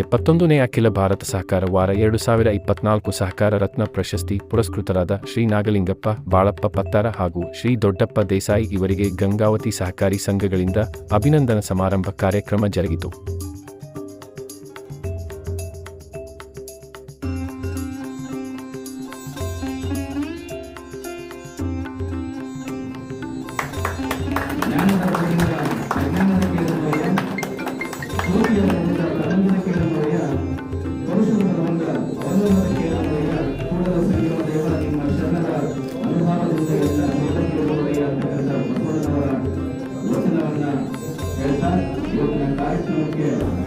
ಎಪ್ಪತ್ತೊಂದನೇ ಅಖಿಲ ಭಾರತ ಸಹಕಾರ ವಾರ ಎರಡು ಸಾವಿರ ಇಪ್ಪತ್ನಾಲ್ಕು ಸಹಕಾರ ರತ್ನ ಪ್ರಶಸ್ತಿ ಪುರಸ್ಕೃತರಾದ ಶ್ರೀ ನಾಗಲಿಂಗಪ್ಪ, ಬಾಳಪ್ಪ ಪತ್ತಾರ ಹಾಗೂ ಶ್ರೀ ದೊಡ್ಡಪ್ಪ ದೇಸಾಯಿ ಇವರಿಗೆ ಗಂಗಾವತಿ ಸಹಕಾರಿ ಸಂಘಗಳಿಂದ ಅಭಿನಂದನಾ ಸಮಾರಂಭ ಕಾರ್ಯಕ್ರಮ ಜರುಗಿತು.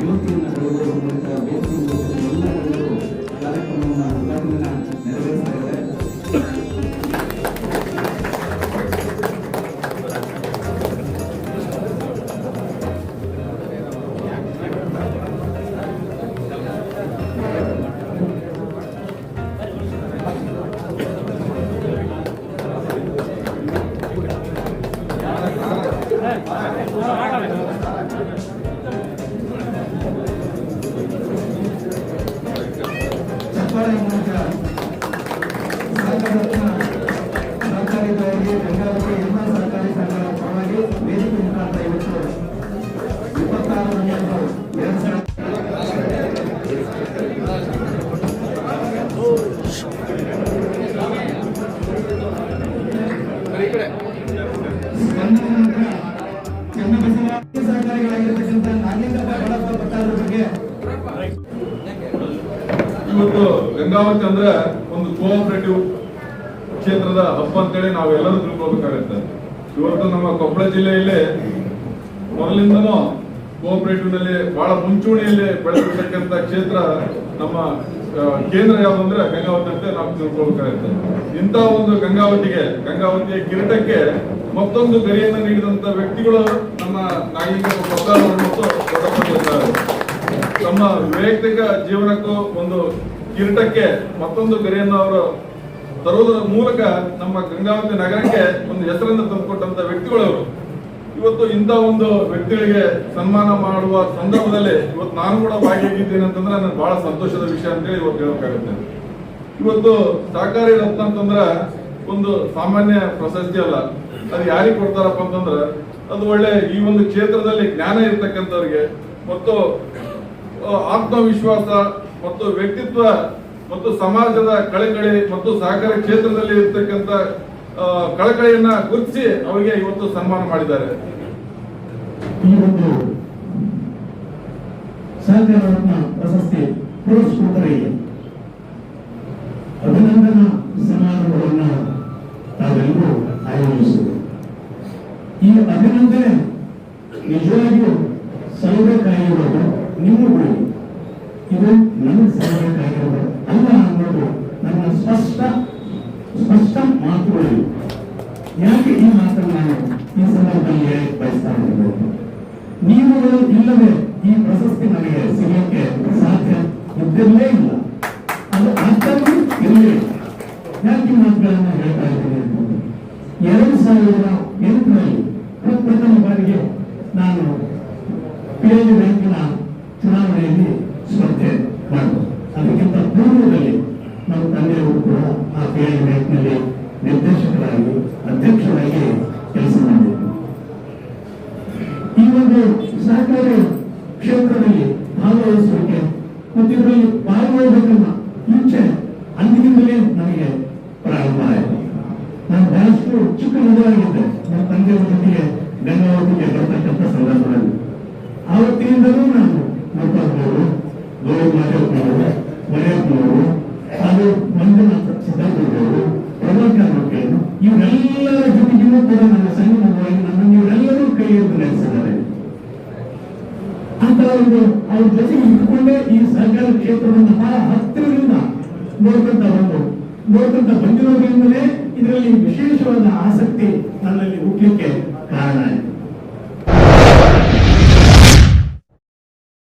ಜ್ಯೋತಿಯನ್ನು ಬೆಳಗುವ ಮೂಲಕ ಬೇಸಿಗೆ ಎಲ್ಲ ಕಾರ್ಯಕ್ರಮವನ್ನು ಉದ್ಘಾಟನೆಯನ್ನ ನೆರವೇರಿಸ್ತಾ ಇದ್ದಾರೆ ಚಪ್ಪಾಳೆ ಮೂಲಕ ಗಂಗಾವತಿ ಅಂದ್ರೆ ಒಂದು ಕೋಆಪರೇಟಿವ್ ಕ್ಷೇತ್ರದ ಹಬ್ಬ ಅಂತೇಳಿ ನಾವೆಲ್ಲರೂ ತಿಳ್ಕೊಬೇಕಾಗತ್ತೆ ಇವತ್ತು ನಮ್ಮ ಕೊಪ್ಪಳ ಜಿಲ್ಲೆಯಲ್ಲಿ ಮೊದಲಿಂದನೂ ಕೋಆಪರೇಟಿವ್ನಲ್ಲಿ ಬಹಳ ಮುಂಚೂಣಿಯಲ್ಲಿ ಬೆಳೆದಿರ್ತಕ್ಕಂಥ ಕ್ಷೇತ್ರ ನಮ್ಮ ಕೇಂದ್ರ ಯಾವಂದ್ರೆ ಗಂಗಾವತಿ ಅಂತ ನಾವು ತಿಳ್ಕೊಬೇಕಾಗತ್ತೆ ಇಂಥ ಒಂದು ಗಂಗಾವತಿಗೆ, ಗಂಗಾವತಿಯ ಕಿರೀಟಕ್ಕೆ ಮತ್ತೊಂದು ಗರಿಯನ್ನು ನೀಡಿದಂತ ವ್ಯಕ್ತಿಗಳು ನಮ್ಮ ನಾಗರಿಕ ಮತ್ತು. ತಮ್ಮ ವೈಯಕ್ತಿಕ ಜೀವನಕ್ಕೂ ಒಂದು ಕಿರೀಟಕ್ಕೆ ಮತ್ತೊಂದು ಗರಿಯನ್ನು ಅವರು ತರುವುದರ ಮೂಲಕ ನಮ್ಮ ಗಂಗಾವತಿ ನಗರಕ್ಕೆ ಒಂದು ಹೆಸರನ್ನು ತಂದುಕೊಟ್ಟಂತ ವ್ಯಕ್ತಿಗಳು ಅವರು. ಇವತ್ತು ಇಂಥ ಒಂದು ವ್ಯಕ್ತಿಗಳಿಗೆ ಸನ್ಮಾನ ಮಾಡುವ ಸಂದರ್ಭದಲ್ಲಿ ಇವತ್ತು ನಾನು ಕೂಡ ಭಾಗಿಯಾಗಿದ್ದೇನೆ ಅಂತಂದ್ರೆ ನನಗೆ ಬಹಳ ಸಂತೋಷದ ವಿಷಯ ಅಂತೇಳಿ ಇವತ್ತು ಹೇಳಬೇಕಾಗುತ್ತೆ ಇವತ್ತು ಸಹಕಾರಿ ರತ್ನ ಅಂತಂದ್ರೆ ಒಂದು ಸಾಮಾನ್ಯ ಪ್ರಶಸ್ತಿ ಅಲ್ಲ. ಅದು ಯಾರಿಗೆ ಕೊಡ್ತಾರಪ್ಪ ಅಂತಂದ್ರೆ ಅದು ಒಳ್ಳೆ ಈ ಒಂದು ಕ್ಷೇತ್ರದಲ್ಲಿ ಜ್ಞಾನ ಇರ್ತಕ್ಕಂಥವ್ರಿಗೆ ಮತ್ತು ಆತ್ಮವಿಶ್ವಾಸ ಮತ್ತು ವ್ಯಕ್ತಿತ್ವ ಮತ್ತು ಸಮಾಜದ ಕಳಕಳಿ ಮತ್ತು ಸಹಕಾರ ಕ್ಷೇತ್ರದಲ್ಲಿ ಇರ್ತಕ್ಕಂಥ ಕಳಕಳಿಯನ್ನ ಗುರುತಿಸಿ ಅವರಿಗೆ ಇವತ್ತು ಸನ್ಮಾನ ಮಾಡಿದ್ದಾರೆ. ಈ ಒಂದು ಸಹಕಾರ ರತ್ನ ಪ್ರಶಸ್ತಿ ಪುರಸ್ಕೃತರಿಗೆ ಅಭಿನಂದನಾ ಸಮಾರಂಭವನ್ನು ತಾವೆಲ್ಲರೂ ಆಯೋಜಿಸಿದೆ ಈ ಅಭಿನಂದನೆ ನಿಜವಾಗಿಯೂ ಸಲ್ಲಬೇಕಾಗಿರೋದು ನಿಮ್ಮಗಳಿಗೆ ಇದು ನನ್ನ ಸಲ್ಲಬೇಕಾಗಿರೋದು ಅಲ್ಲ ಅನ್ನೋದು ನನ್ನ ಸ್ಪಷ್ಟ ಸ್ಪಷ್ಟ ಮಾತುಗಳು. ಯಾಕೆ ಈ ಮಾತನ್ನು ನಾನು ಈ ಸಂದರ್ಭದಲ್ಲಿ ಹೇಳಿ ಬಯಸ್ತಾ ಇದ್ದೇನೆ? ನೀವುಗಳು ಇಲ್ಲದೆ ಈ ಪ್ರಶಸ್ತಿ ನನಗೆ ಸಿಗಲಿಕ್ಕೆ ಸಾಧ್ಯ? ಇದ್ದಿರಲೇ ಇಲ್ಲ. ಅದು ಆಗ್ತಾನೂ ಇರಲೇ ಇಲ್ಲ ಯಾಕೆ ಈ ಮಾತುಗಳನ್ನು ಹೇಳ್ತಾ ಇದ್ದೇನೆ ಎರಡು ಸಾವಿರದ ಎಂಟರಲ್ಲಿ ಪ್ರಥಮ ಬಾರಿಗೆ ನಾನು ಪಿಎಲ್ ಬ್ಯಾಂಕಿನ ಪಿಎಲ್ ಬ್ಯಾಂಕ್ನಲ್ಲಿ ನಿರ್ದೇಶಕರಾಗಿ, ಅಧ್ಯಕ್ಷರಾಗಿ ಕೆಲಸ ಮಾಡಿದ್ರು. ಈ ಒಂದು ಸಹಕಾರಿ ಕ್ಷೇತ್ರದಲ್ಲಿ ಭಾಗವಹಿಸುವಿಕೆ ಮತ್ತು ಇದರಲ್ಲಿ ಪಾಲ್ಗೊಳ್ಳಬೇಕನ್ನ ಮುಂಚೆ ಅಂದಿನಿಂದಲೇ ನನಗೆ ಪ್ರಾರಂಭ ಆಯಿತು. ನಾನು ಬಹಳಷ್ಟು ಚಿಕ್ಕ ಮಗುವಾಗಿದ್ದೆ ನನ್ನ ತಂದೆಯವರ ಜೊತೆಗೆ ಗಂಗಾವತಿಗೆ ಬರ್ತಕ್ಕಂಥ ಸಂದರ್ಭದಲ್ಲಿ. ಆವತ್ತಿನಿಂದಲೂ ನಾನು ಮುಖಂಡರು ಗೌರವ ಮಾದೇವಪ್ಪನವರು ನಡೆಸಿದ್ದಾರೆ ಅಂತ ಒಂದು ಅವ್ರ ಜೊತೆ ಇಟ್ಕೊಂಡೇ ಈ ಸಹಕಾರ ಕ್ಷೇತ್ರವನ್ನು ಬಹಳ ಹತ್ತಿರದಿಂದ ನೋಡ್ಕೊಂತ ಬಂದು, ನೋಡ್ಕೊಂತ ಬಂದಿರೋದ್ರಿಂದಲೇ ಇದರಲ್ಲಿ ವಿಶೇಷವಾದ ಆಸಕ್ತಿ ನನ್ನಲ್ಲಿ ಹುಟ್ಟಲಿಕ್ಕೆ ಕಾರಣ ಆಯಿತು.